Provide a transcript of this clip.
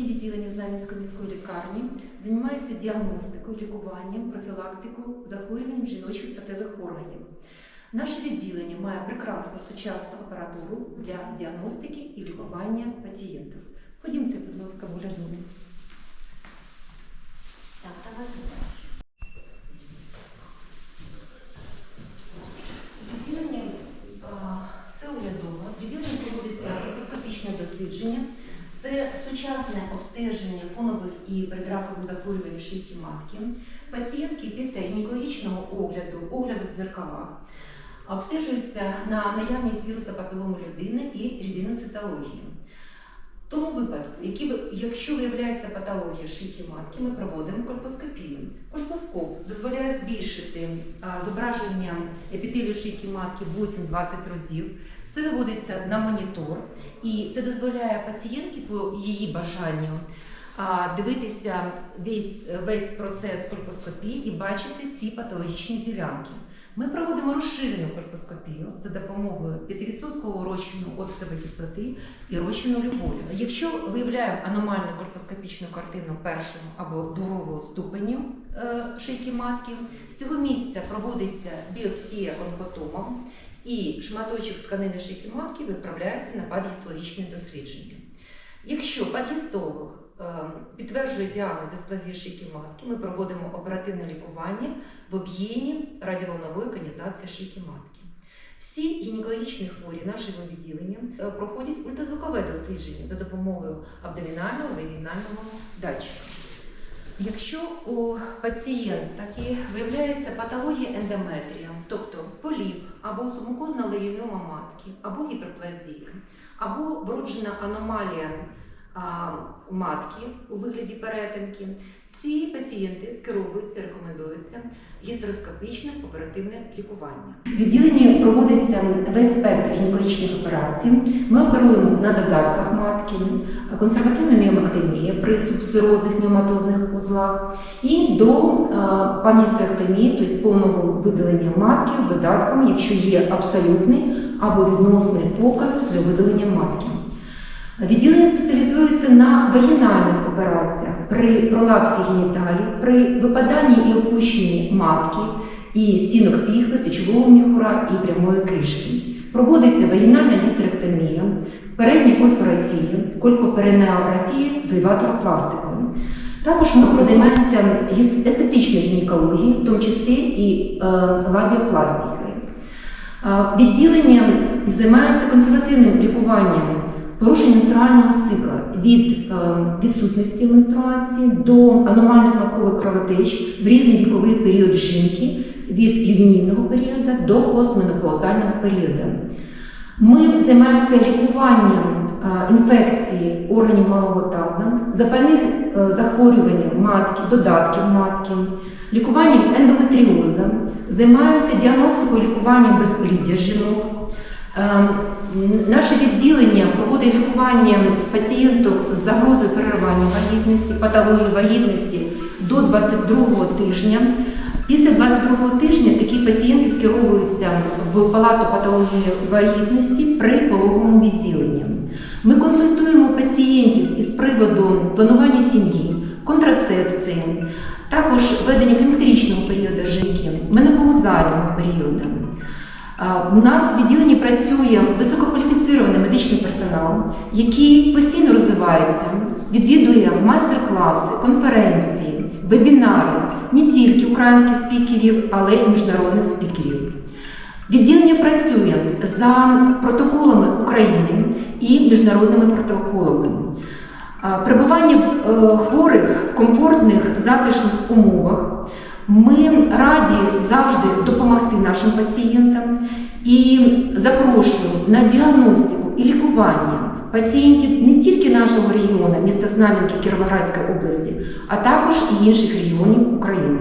Стоматологічне відділення Знам'янської міської лікарні займається діагностикою, лікуванням, профілактикою захворювань жіночих статевих органів. Наше відділення має прекрасну сучасну апаратуру для діагностики і лікування пацієнтів. Ходімте, будь ласка, оглядові. Так, давайте. Відділення це оглядово. Відділення проводиться мікроскопічне дослідження. Це сучасне обстеження фонових і предракових захворювань шийки матки. Пацієнтки після гінекологічного огляду, огляду в дзеркалах, обстежуються на наявність віруса папілому людини і рідиноцитології. В тому випадку, якщо виявляється патологія шийки матки, ми проводимо кольпоскопію. Кольпоскоп дозволяє збільшити зображення епітелію шийки матки 8-20 разів. Все виводиться на монітор, і це дозволяє пацієнтці по її бажанню дивитися весь, весь процес кольпоскопії і бачити ці патологічні ділянки. Ми проводимо розширену кольпоскопію за допомогою 5% розчину оцтової кислоти і розчину любові. Якщо виявляємо аномальну кольпоскопічну картину першого або другого ступеню е, шийки матки, з цього місця проводиться біопсія онкотомом і шматочок тканини шийки матки відправляється на падгістологічне дослідження. Якщо падгістолог е, підтверджує діагноз дисплазії шийки матки, ми проводимо оперативне лікування в об'ємі радіоволнової конізації шийки матки. Всі гінекологічні хворі нашого відділення е, проходять ультразвукове дослідження за допомогою абдомінального вагінального датчика. Якщо у пацієнта виявляється патологія ендометрія, тобто поліп або сумукозна лейоміома матки, або гіперплазія, або вроджена аномалія матки у вигляді перетинки, ці пацієнти скеровуються, рекомендується гістероскопічне оперативне лікування. В відділенні проводиться весь спектр гінекологічних операцій. Ми оперуємо на додатках матки, консервативна міомектомія при субсирозних міоматозних узлах і до паністеректомії, тобто повного видалення матки з додатками, якщо є абсолютний або відносний показ для видалення матки. Відділення спеціалізується на вагінальних операціях при пролапсі геніталій, при випаданні і опущенні матки і стінок піхви, сечового міхура і прямої кишки. Проводиться вагінальна гістеректомія, передня кольпорографія, кольпоперинеографія з ліваторопластикою. Також ми займаємося естетичною гінекологією, в тому числі і е, лабіопластикою. Е, Відділення займається консервативним лікуванням порушень менструального цикла від е, відсутності менструації до аномальних маткових кровотеч в різний віковий період жінки від ювенільного періоду до постменопаузального періоду. Ми займаємося лікуванням е, інфекції органів малого таза, запальних е, захворювань матки, додатків матки, лікуванням ендометріозу, займаємося діагностикою лікуванням безпліддя жінок. Е, Наше відділення проводить лікування пацієнток з загрозою переривання вагітності, патології вагітності до 22 тижня. Після 22 тижня такі пацієнтки скеровуються в палату патології вагітності при пологовому відділенні. Ми консультуємо пацієнтів із приводу планування сім'ї, контрацепції, також ведення клімактеричного періоду жінки, менопаузального періоду. У нас в відділенні працює висококваліфіцірований медичний персонал, який постійно розвивається, відвідує майстер-класи, конференції, вебінари не тільки українських спікерів, але й міжнародних спікерів. Відділення працює за протоколами України і міжнародними протоколами. А, Перебування е, хворих в комфортних затишних умовах. Ми раді завжди допомогти нашим пацієнтам і запрошуємо на діагностику і лікування пацієнтів не тільки нашого регіону, міста Знам'янки Кіровоградської області, а також і інших регіонів України.